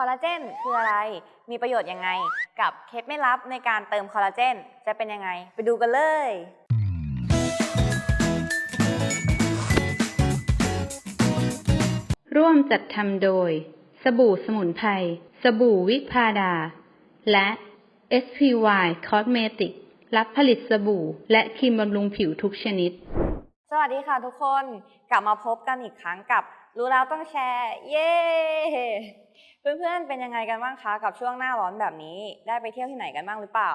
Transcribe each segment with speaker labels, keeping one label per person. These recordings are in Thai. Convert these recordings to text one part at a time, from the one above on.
Speaker 1: อลลาเจนคืออะไร มีประโยชน์ยังไง กับเคล็ดไม่ลับในการเติมคอลลาเจนจะเป็นยังไง ไปดูกันเลย
Speaker 2: ร่วมจัดทำโดย สบู่สมุนไพร สบู่วิพาดา และ SPY Cosmetic รับผลิตสบู่ และครีมบำรุงผิวทุกชนิด
Speaker 1: สวัสดีค่ะทุกคนกลับมาพบกันอีกครั้งกับ รู้แล้วต้องแชร์ เย้เพื่อนๆเป็นยังไงกันบ้างคะกับช่วงหน้าร้อนแบบนี้ ได้ไปเที่ยวที่ไหนกันบ้างหรือเปล่า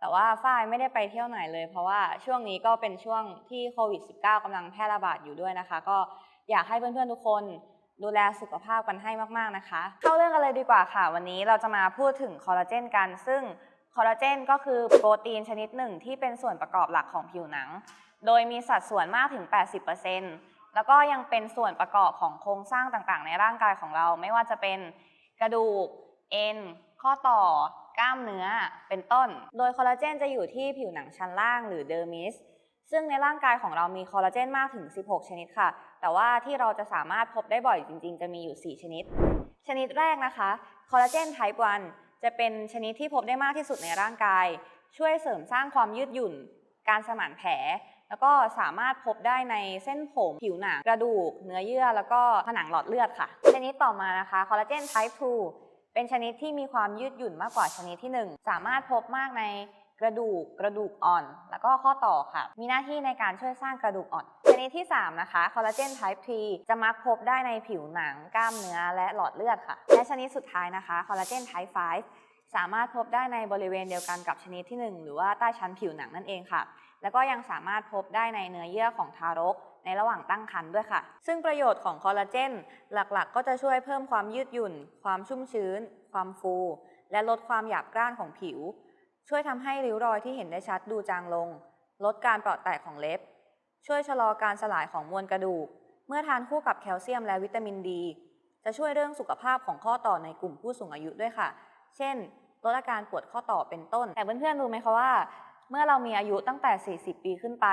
Speaker 1: แต่ว่าฝ้ายไม่ได้ไปเที่ยวไหนเลย เพราะว่าช่วงนี้ก็เป็นช่วงที่โควิด -19 กำลังแพร่ระบาดอยู่ด้วยนะคะ ก็อยากให้เพื่อนๆทุกคนดูแลสุขภาพกันให้มากๆนะคะ เข้าเรื่องกันเลยดีกว่าค่ะ วันนี้เราจะมาพูดถึงคอลลาเจนกัน ซึ่งคอลลาเจนก็คือโปรตีนชนิดหนึ่งที่เป็นส่วนประกอบหลักของผิวหนัง โดยมีสัดส่วนมากถึง 80%แล้วก็ยังเป็นส่วนประกอบของโครงสร้างต่างๆ ในร่างกายของเรา ไม่ว่าจะเป็นกระดูก เอ็น ข้อต่อ กล้ามเนื้อ เป็นต้น โดยคอลลาเจนจะอยู่ที่ผิวหนังชั้นล่างหรือเดอร์มิส ซึ่งในร่างกายของเรามีคอลลาเจนมากถึง 16 ชนิดค่ะ แต่ว่าที่เราจะสามารถพบได้บ่อยจริง ๆ จะมีอยู่ 4 ชนิด ชนิดแรกนะคะ คอลลาเจนไทป์1จะเป็นชนิดที่พบได้มากที่สุดในร่างกาย ช่วยเสริมสร้างความยืดหยุ่น การสมานแผล แล้วก็สามารถพบได้ในเส้นผมผิวหนังกระดูก เนื้อเยื่อ แล้วก็ผนังหลอดเลือดค่ะ ชนิดต่อมานะคะคอลลาเจนไทป์2เป็นชนิดที่มีความยืดหยุ่นมากกว่าชนิดที่ 1 สามารถพบมากในกระดูกกระดูกอ่อน แล้วก็ข้อต่อค่ะ มีหน้าที่ในการช่วยสร้างกระดูกอ่อน ชนิดที่ 3 นะคะคอลลาเจนไทป์ 3 จะมักพบได้ในผิวหนังกล้ามเนื้อและหลอดเลือดค่ะ และชนิดสุดท้ายนะคะคอลลาเจนไทป์ 5 สามารถพบได้ในบริเวณเดียวกันกับชนิดที่ 1 หรือว่าใต้ชั้นผิวหนังนั่นเองค่ะ แล้วก็ยังสามารถพบได้ในเนื้อเยื่อของทารกในระหว่างตั้งครรภ์ด้วยค่ะ ซึ่งประโยชน์ของคอลลาเจนหลักๆ ก็จะช่วยเพิ่มความยืดหยุ่น ความชุ่มชื้น ความฟู และลดความหยาบกร้านของผิว ช่วยทำให้ริ้วรอยที่เห็นได้ชัดดูจางลง ลดการเปราะแตกของเล็บ ช่วยชะลอการสลายของมวลกระดูก เมื่อทานคู่กับแคลเซียมและวิตามินดี จะช่วยเรื่องสุขภาพของข้อต่อในกลุ่มผู้สูงอายุด้วยค่ะ เช่นลดอาการปวดข้อต่อเป็นต้น แต่เพื่อนๆรู้ไหมคะว่า เมื่อเรามีอายุตั้งแต่ 40 ปีขึ้นไป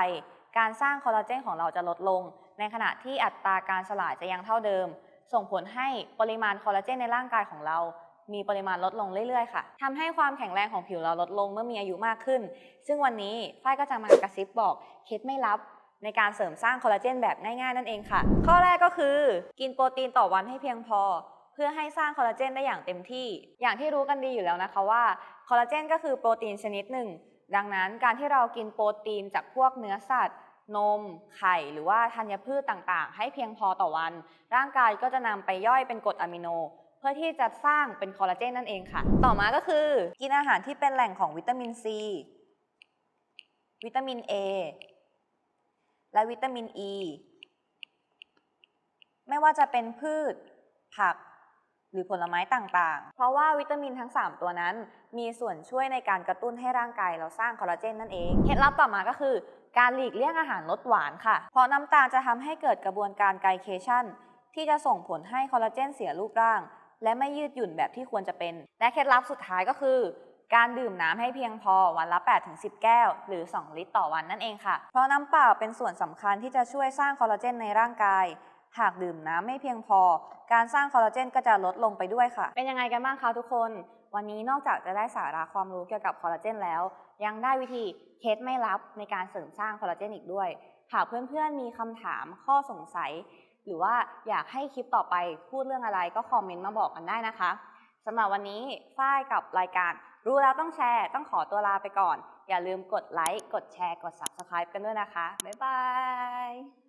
Speaker 1: การสร้างคอลลาเจนของเราจะลดลง ในขณะที่อัตราการสลายจะยังเท่าเดิม ส่งผลให้ปริมาณคอลลาเจนในร่างกายของเรา มีปริมาณลดลงเรื่อยๆ ค่ะทำให้ความแข็งแรงของผิวเราลดลงเมื่อมีอายุมากขึ้น ซึ่งวันนี้ฝ้ายก็จะมากระซิบบอกเคล็ดไม่ลับในการเสริมสร้างคอลลาเจนแบบง่ายๆนั่นเองค่ะ ข้อแรกก็คือกินโปรตีนต่อวันให้เพียงพอ เพื่อให้สร้างคอลลาเจนได้อย่างเต็มที่ อย่างที่รู้กันดีอยู่แล้วนะคะว่าคอลลาเจนก็คือโปรตีนชนิดหนึ่ง ดังนั้นการที่เรากินโปรตีนจากพวกเนื้อสัตว์ นม ไข่ หรือว่าธัญพืชต่างๆ ให้เพียงพอต่อวัน ร่างกายก็จะนำไปย่อยเป็นกรดอะมิโน เพื่อที่จะสร้างเป็นคอลลาเจนนั่นเองค่ะ ต่อมาก็คือ กินอาหารที่เป็นแหล่งของวิตามินซี วิตามิน A และวิตามิน E ไม่ว่าจะเป็นพืช ผัก รือผลไม้ต่างๆ เพราะว่าวิตามินทั้ง 3 ตัวนั้น มีส่วนช่วยในการกระตุ้นให้ร่างกายเราสร้างคอลลาเจนนั่นเอง เคล็ดลับต่อมาก็คือ การหลีกเลี่ยงอาหารรสหวานค่ะ เพราะน้ำตาลจะทำให้เกิดกระบวนการไกลเคชันที่จะส่งผลให้คอลลาเจนเสียรูปร่าง และไม่ยืดหยุ่นแบบที่ควรจะเป็น และเคล็ดลับสุดท้ายก็คือ การดื่มน้ำให้เพียงพอวันละ 8-10 แก้ว หรือ 2 ลิตรต่อวันนั่นเองค่ะ เพราะน้ำเปล่าเป็นส่วนสำคัญที่จะช่วยสร้างคอลลาเจนในร่างกาย หากดื่มน้ำไม่เพียงพอ การสร้างคอลลาเจนก็จะลดลงไปด้วยค่ะ เป็นยังไงกันบ้างคะทุกคน วันนี้นอกจากจะได้สาระความรู้เกี่ยวกับคอลลาเจนแล้ว ยังได้วิธีเคล็ดไม่ลับในการเสริมสร้างคอลลาเจนอีกด้วย หากเพื่อนๆมีคำถามข้อสงสัย หรือว่าอยากให้คลิปต่อไปพูดเรื่องอะไรก็คอมเมนต์มาบอกกันได้นะคะสำหรับวันนี้ฝ้ายกับรายการ รู้แล้วต้องแชร์ ต้องขอตัวลาไปก่อน อย่าลืมกดไลค์ กดแชร์ กด Subscribe กันด้วยนะคะ บ๊ายบาย